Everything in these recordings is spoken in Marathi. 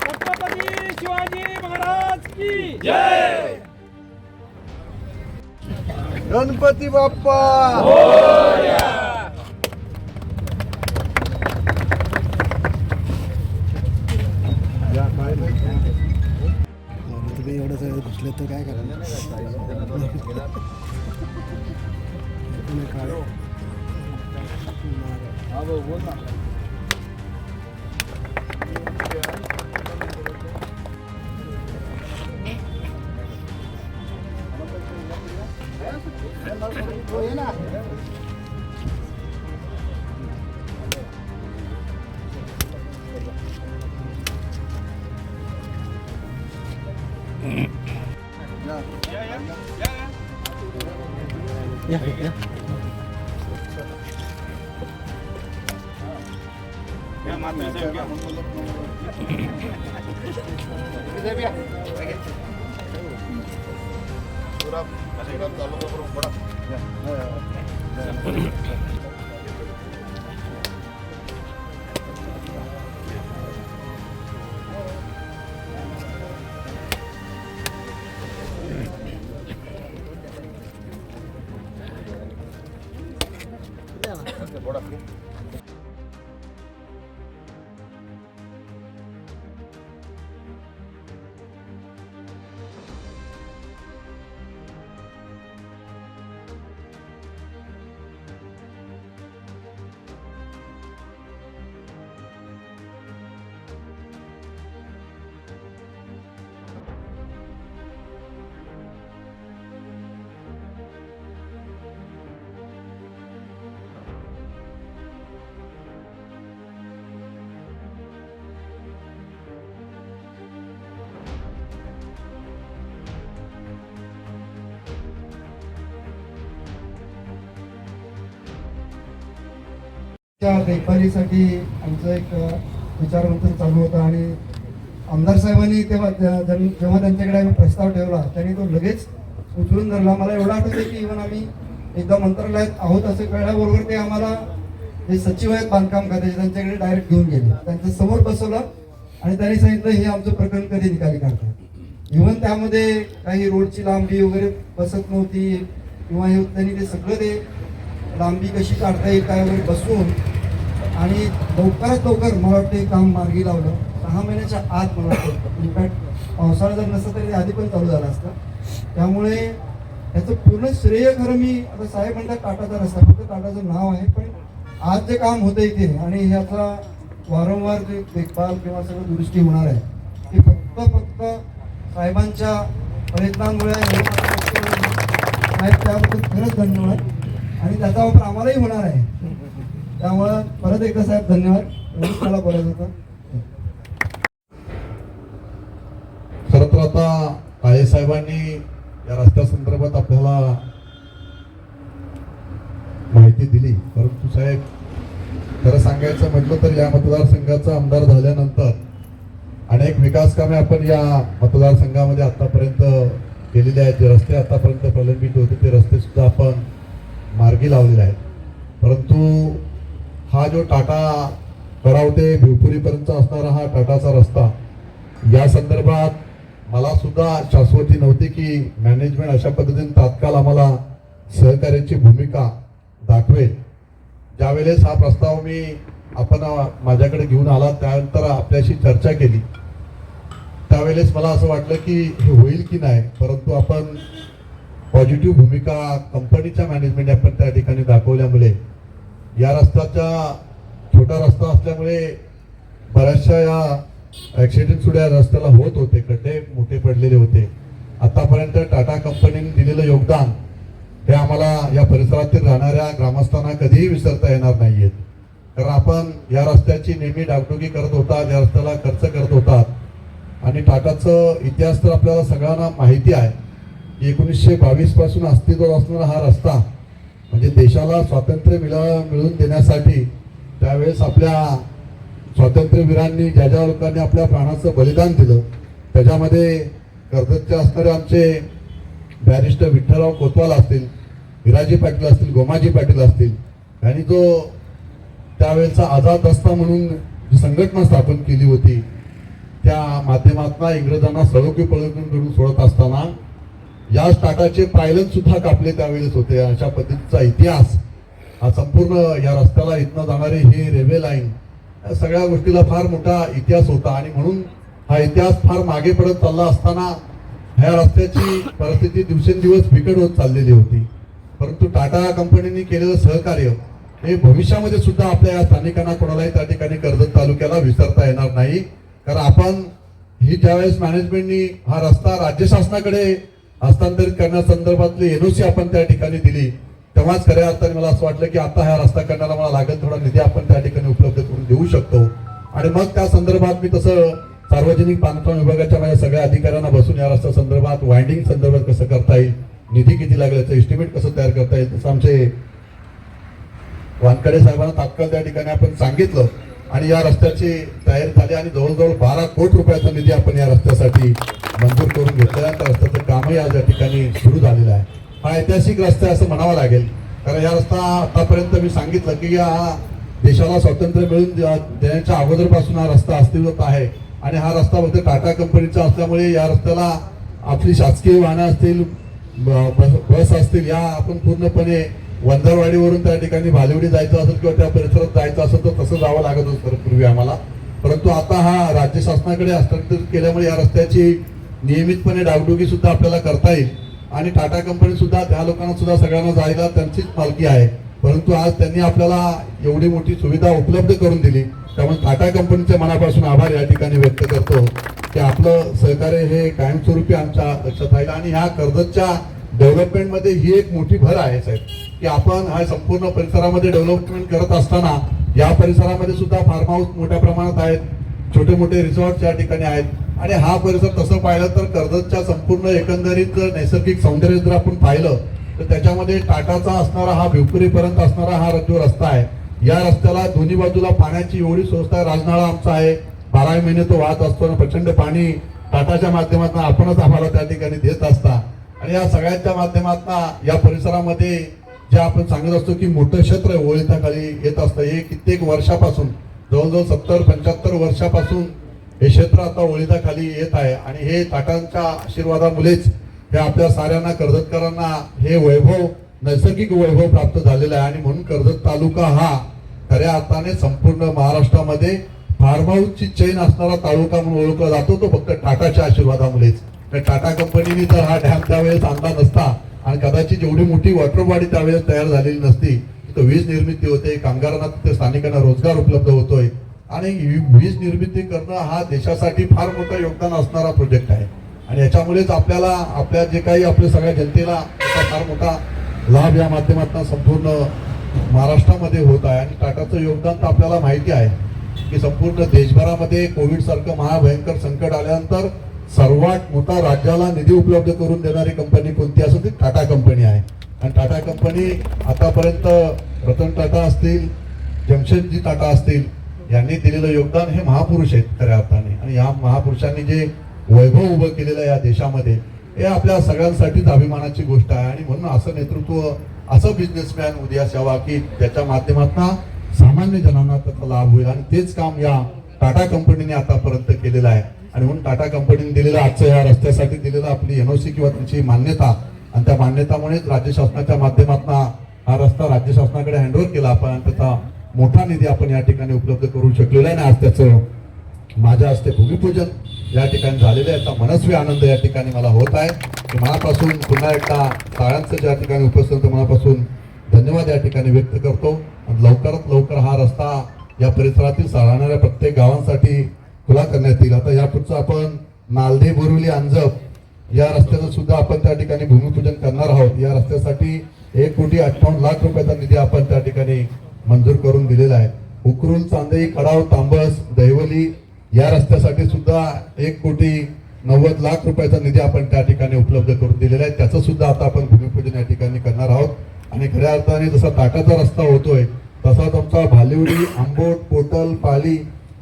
छत्रपती शिवाजी महाराज की जय गणपती बाप्पा! तुम्ही एवढं सगळं घुसलं तर काय Yeah, yeah. करणार तुम्ही काढ. या, या. त्या देखभालीसाठी आमचं एक विचारमंथन चालू होतं आणि आमदार साहेबांनी तेव्हा जेव्हा त्यांच्याकडे आम्ही प्रस्ताव ठेवला त्यांनी तो लगेच उचलून धरला. मला एवढं आठवतं की इव्हन आम्ही एकदा मंत्रालयात आहोत असं कळल्याबरोबर ते आम्हाला जे सचिव आहेत बांधकाम खात्याचे त्यांच्याकडे डायरेक्ट घेऊन गेले. त्यांच्यासमोर बसवलं आणि त्यांनी सांगितलं हे आमचं प्रकरण कधी निकाली काढतात? इव्हन त्यामध्ये काही रोडची लांबी वगैरे बसत नव्हती किंवा हे त्यांनी ते सगळं ते लांबी कशी काढता येईल काय वगैरे बसून आणि लवकरात लवकर मला वाटतं हे काम मार्गी लावलं. सहा महिन्याच्या आत मला वाटतं इनफॅक्ट पावसाळा जर नसतं तरी ते आधी पण चालू झालं असतं. त्यामुळे याचं पूर्ण श्रेय खरं मी आता साहेब म्हणतात काटाचा रस्ता. फक्त काटाचं नाव आहे पण आज जे काम होतं इथे आणि ह्याचा वारंवार जे देखभाल किंवा सगळं दुरुस्ती होणार आहे ते फक्त फक्त साहेबांच्या प्रयत्नांमुळे साहेब त्याबद्दल खरंच धन्यवाद. आणि त्याचा वापर आम्हालाही होणार आहे. त्यामुळं परत एकदा साहेब धन्यवाद. एवढंच मला बोलायचं होतं. खर तर आता काळे साहेबांनी या रस्त्या संदर्भात आपल्याला माहिती दिली. परंतु साहेब खरं सांगायचं म्हटलं तर या मतदारसंघाचा आमदार झाल्यानंतर अनेक विकास कामे आपण या मतदारसंघामध्ये आतापर्यंत केलेले आहेत. जे रस्ते आतापर्यंत प्रलंबित होते ते रस्ते सुद्धा आपण मार्गी लावलेले आहेत. परंतु हा जो टाटा कराव ते भिवपुरीपर्यंत असणारा हा टाटाचा रस्ता या संदर्भात मला सुद्धा शाश्वती नव्हती की मॅनेजमेंट अशा पद्धतीने तात्काळ आम्हाला सहकार्याची भूमिका दाखवेल. ज्यावेळेस हा प्रस्ताव मी आपण माझ्याकडे घेऊन आला त्यानंतर आपल्याशी चर्चा केली. त्यावेळेस मला असं वाटलं की हे होईल की नाही परंतु आपण पॉझिटिव्ह भूमिका कंपनीच्या मॅनेजमेंट आपण त्या ठिकाणी दाखवल्यामुळे या रस्त्याचा छोटा रस्ता असल्यामुळे बऱ्याचशा या ॲक्सिडेंट सुद्धा या रस्त्याला होत होते. खड्डे मोठे पडलेले होते. आतापर्यंत टाटा कंपनीने दिलेलं योगदान हे आम्हाला या परिसरातील राहणाऱ्या ग्रामस्थांना कधीही विसरता येणार नाहीयेत कारण आपण या रस्त्याची नेहमी डागडुगी करत होतात या रस्त्याला खर्च करत होतात. आणि टाटाचं इतिहास तर आपल्याला सगळ्यांना माहिती आहे की एकोणीसशे बावीसपासून अस्तित्वात असणारा हा रस्ता म्हणजे देशाला स्वातंत्र्य मिळा मिळवून देण्यासाठी त्यावेळेस आपल्या स्वातंत्र्यवीरांनी ज्या ज्या लोकांनी आपल्या प्राणाचं बलिदान दिलं त्याच्यामध्ये कर्जतचे असणारे आमचे बॅरिस्टर विठ्ठलराव कोतवाल असतील विराजी पाटील असतील गोमाजी पाटील असतील आणि जो त्यावेळेचा आझाद दस्ता म्हणून जी संघटना स्थापन केली होती त्या माध्यमातून इंग्रजांना सळोकी करून सोडत असताना या टाटाचे पायलन सुद्धा कापले त्यावेळेस होते. अशा पद्धतीचा इतिहास हा संपूर्ण या रस्त्याला इथनं जाणारी ही रेल्वे लाईन या सगळ्या गोष्टीला फार मोठा इतिहास होता. आणि म्हणून हा इतिहास फार मागे पडत चालला असताना ह्या रस्त्याची परिस्थिती दिवसेंदिवस बिकट होत चाललेली होती. परंतु टाटा कंपनीने केलेलं सहकार्य हे भविष्यामध्ये सुद्धा आपल्या या स्थानिकांना कोणालाही त्या ठिकाणी कर्जत तालुक्याला विसरता येणार नाही. कारण आपण ही त्यावेळेस मॅनेजमेंटनी हा रस्ता राज्य शासनाकडे हस्तांतरित करण्यासंदर्भातली एनओसी आपण त्या ठिकाणी दिली. तेव्हाच खऱ्या अर्थाने मला असं वाटलं की आता हा रस्ता करण्याला मला लागेल थोडा निधी आपण त्या ठिकाणी उपलब्ध करून देऊ शकतो. आणि मग त्या संदर्भात मी तसं सार्वजनिक बांधकाम विभागाच्या माझ्या सगळ्या अधिकाऱ्यांना बसून या रस्त्या संदर्भात वाइंडिंग संदर्भात कसं करता येईल निधी किती लागेल याचं एस्टिमेट कसं तयार करता येईल तसं आमचे वानकडे साहेबांना तात्काळ त्या ठिकाणी आपण सांगितलं. आणि या रस्त्याची तयारी झाली आणि जवळजवळ बारा कोटी रुपयाचा निधी आपण या रस्त्यासाठी मंजूर करून घेतल्यानंतर रस्त्याचं कामही आज या ठिकाणी सुरू झालेलं आहे. हा ऐतिहासिक रस्ता आहे असं म्हणावं लागेल. कारण या रस्ता आतापर्यंत मी सांगितलं की या देशाला स्वातंत्र्य मिळून देण्याच्या अगोदरपासून हा रस्ता अस्तित्वात आहे. आणि हा रस्ता फक्त टाटा कंपनीचा असल्यामुळे या रस्त्याला आपली शासकीय वाहनं असतील बस असतील या आपण पूर्णपणे वंदरवाडीवरून त्या ठिकाणी भालिवडी जायचं असेल किंवा त्या परिसरात जायचं असेल तर तसं जावं लागत होतं पूर्वी आम्हाला. परंतु आता हा राज्य शासनाकडे हस्तांतरित केल्यामुळे या रस्त्याची नियमितपणे डागडुगी सुद्धा आपल्याला करता येईल. आणि टाटा कंपनी सुद्धा त्या लोकांना सुद्धा सगळ्यांना जायला त्यांचीच मालकी आहे. परंतु आज त्यांनी आपल्याला एवढी मोठी सुविधा उपलब्ध करून दिली. त्यामुळे टाटा कंपनीचे मनापासून आभार या ठिकाणी व्यक्त करतो. की आपलं सहकार्य हे कायमस्वरूपी आमच्या लक्षात राहील. आणि ह्या कर्जतच्या डेव्हलपमेंटमध्ये ही एक मोठी भर आहे साहेब. की आपण हा संपूर्ण परिसरामध्ये डेव्हलपमेंट करत असताना या परिसरामध्ये सुद्धा फार्म हाऊस मोठ्या प्रमाणात आहेत. छोटे मोठे रिसॉर्ट्स या ठिकाणी आहेत. आणि हा परिसर तसं पाहिलं तर कर्जतच्या संपूर्ण एकंदरीत नैसर्गिक सौंदर्य जर आपण पाहिलं तर त्याच्यामध्ये टाटाचा असणारा हा भिवपुरीपर्यंत असणारा हा जो रस्ता आहे या रस्त्याला दोन्ही बाजूला पाण्याची एवढी स्वस्त आहे राजनाळा आमचा आहे बारा महिने तो वाहत असतो आणि प्रचंड पाणी टाटाच्या माध्यमातून आपणच आम्हाला त्या ठिकाणी देत असता. आणि या सगळ्यांच्या माध्यमातून या परिसरामध्ये जे आपण सांगत असतो की मोठं क्षेत्र ओळीताखाली येत असतं. हे कित्येक वर्षापासून जवळजवळ सत्तर पंच्याहत्तर वर्षापासून हे क्षेत्र आता ओळीदाखाली येत आहे आणि हे टाटांच्या आशीर्वादामुळेच हे आपल्या साऱ्यांना कर्जतकरांना हे वैभव नैसर्गिक वैभव प्राप्त झालेलं आहे. आणि म्हणून कर्जत तालुका हा खऱ्या अर्थाने संपूर्ण महाराष्ट्रामध्ये फार्महाऊसची चैन असणारा तालुका म्हणून ओळखला जातो. तो फक्त टाटाच्या आशीर्वादामुळेच. तर टाटा कंपनीने जर हा डॅम त्यावेळेस आणला नसता आणि कदाचित एवढी मोठी वॉटर त्यावेळेस तयार झालेली नसती. तर वीज निर्मिती होते कामगारांना तिथे स्थानिकांना रोजगार उपलब्ध होतोय. आणि वीज निर्मिती करणं हा देशासाठी फार मोठं योगदान असणारा प्रोजेक्ट आहे. आणि याच्यामुळेच आपल्याला आपल्या जे काही आपल्या सगळ्या जनतेला फार मोठा लाभ या माध्यमातून संपूर्ण महाराष्ट्रामध्ये होत आहे. आणि टाटाचं योगदान तर आपल्याला माहिती आहे की संपूर्ण देशभरामध्ये कोविड सारखं महाभयंकर संकट आल्यानंतर सर्वात मोठा राज्याला निधी उपलब्ध करून देणारी कंपनी कोणती असेल ती टाटा कंपनी आहे. आणि टाटा कंपनी आतापर्यंत रतन टाटा असतील जमशेदजी टाटा असतील यांनी दिलेलं योगदान हे महापुरुष आहेत खऱ्या अर्थाने. आणि या महापुरुषांनी जे वैभव उभं केलेलं आहे या देशामध्ये हे आपल्या सगळ्यांसाठीच अभिमानाची गोष्ट आहे. आणि म्हणून असं नेतृत्व असं बिझनेसमॅन उद्यास यावा की त्याच्या माध्यमातून सामान्य जनांना त्याचा लाभ होईल. आणि तेच काम या टाटा कंपनीने आतापर्यंत केलेलं आहे. आणि म्हणून टाटा कंपनीने दिलेलं आजचं या रस्त्यासाठी दिलेलं आपली एनओसी किंवा त्यांची मान्यता आणि त्या मान्यतामुळेच राज्य शासनाच्या माध्यमातून हा रस्ता राज्य शासनाकडे हँडओव्हर केला आपण त्याचा मोठा निधी आपण या ठिकाणी उपलब्ध करू शकलेला आहे ना आज त्याचं माझ्या हस्ते भूमिपूजन या ठिकाणी झालेलं आहे. याचा मनस्वी आनंद या ठिकाणी मला होत आहे. की मनापासून पुन्हा एकदा शाळांचं ज्या ठिकाणी उपस्थित मनापासून धन्यवाद या ठिकाणी व्यक्त करतो. आणि लवकरात लवकर हा रस्ता या परिसरातील चालणाऱ्या प्रत्येक गावांसाठी खुला करण्यात येईल. आता यापुढचं आपण नालदे बोरिवली अंजप या रस्त्याचं सुद्धा आपण त्या ठिकाणी भूमिपूजन करणार आहोत. या रस्त्यासाठी एक कोटी अठ्ठावन्न लाख रुपयाचा निधी आपण त्या ठिकाणी मंजूर करून दिलेला आहे. उकरूल चांदई कडाव तांबस दैवली या रस्त्यासाठी सुद्धा एक कोटी नव्वद लाख रुपयाचा निधी आपण त्या ठिकाणी उपलब्ध करून दिलेला आहे. त्याचं सुद्धा आता आपण भूमिपूजन या ठिकाणी करणार आहोत. आणि खऱ्या अर्थाने जसा ताटाचा रस्ता होतोय तसाच आमचा भालिवडी आंबोट पोटल पाली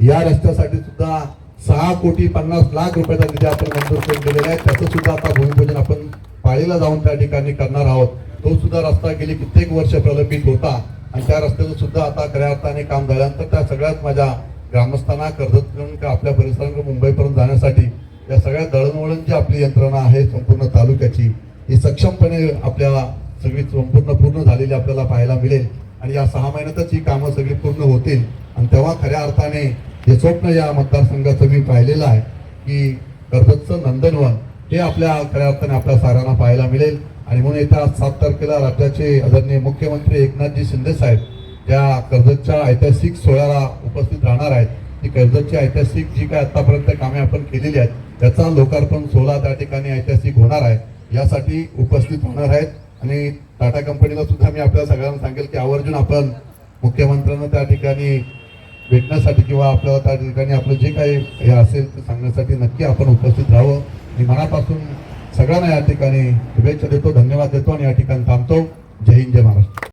या रस्त्यासाठी सुद्धा सहा कोटी पन्नास लाख रुपयाचा निधी आपण मंजूर करून दिलेला आहे. त्याचं सुद्धा आता भूमिपूजन आपण पाळीला जाऊन त्या ठिकाणी करणार आहोत. तो सुद्धा रस्ता गेली कित्येक वर्ष प्रलंबित होता. आणि त्या रस्त्याचं सुद्धा आता खऱ्या अर्थाने काम झाल्यानंतर त्या सगळ्यात माझ्या ग्रामस्थांना कर्जत आपल्या परिसरांकडे मुंबईपर्यंत जाण्यासाठी या सगळ्या दळणवळण जी आपली यंत्रणा आहे संपूर्ण तालुक्याची ही सक्षमपणे आपल्याला सगळी संपूर्ण पूर्ण झालेली आपल्याला पाहायला मिळेल. आणि या सहा महिन्यातच ही कामं सगळी पूर्ण होतील. आणि तेव्हा खऱ्या अर्थाने हे स्वप्न या मतदारसंघाचं मी पाहिलेलं आहे की कर्जतचं नंदनवन हे आपल्या खऱ्या अर्थाने आपल्या साऱ्यांना पाहायला मिळेल. आणि म्हणून येत्या सात तारखेला राज्याचे आदरणीय मुख्यमंत्री एकनाथजी शिंदे साहेब त्या कर्जतच्या ऐतिहासिक सोहळ्याला उपस्थित राहणार आहेत ती कर्जतची ऐतिहासिक जी काय आतापर्यंत कामे आपण केलेली आहेत त्याचा लोकार्पण सोहळा त्या ठिकाणी ऐतिहासिक होणार आहे यासाठी उपस्थित होणार आहेत. आणि टाटा कंपनीला सुद्धा मी आपल्या सगळ्यांना सांगेल की आवर्जून आपण मुख्यमंत्र्यांना त्या ठिकाणी भेटण्यासाठी किंवा आपल्याला त्या ठिकाणी आपलं जे काही हे असेल ते सांगण्यासाठी नक्की आपण उपस्थित राहावं. मी मनापासून सगळ्यांना या ठिकाणी शुभेच्छा देतो धन्यवाद देतो आणि या ठिकाणी थांबतो. जय हिंद जय महाराष्ट्र.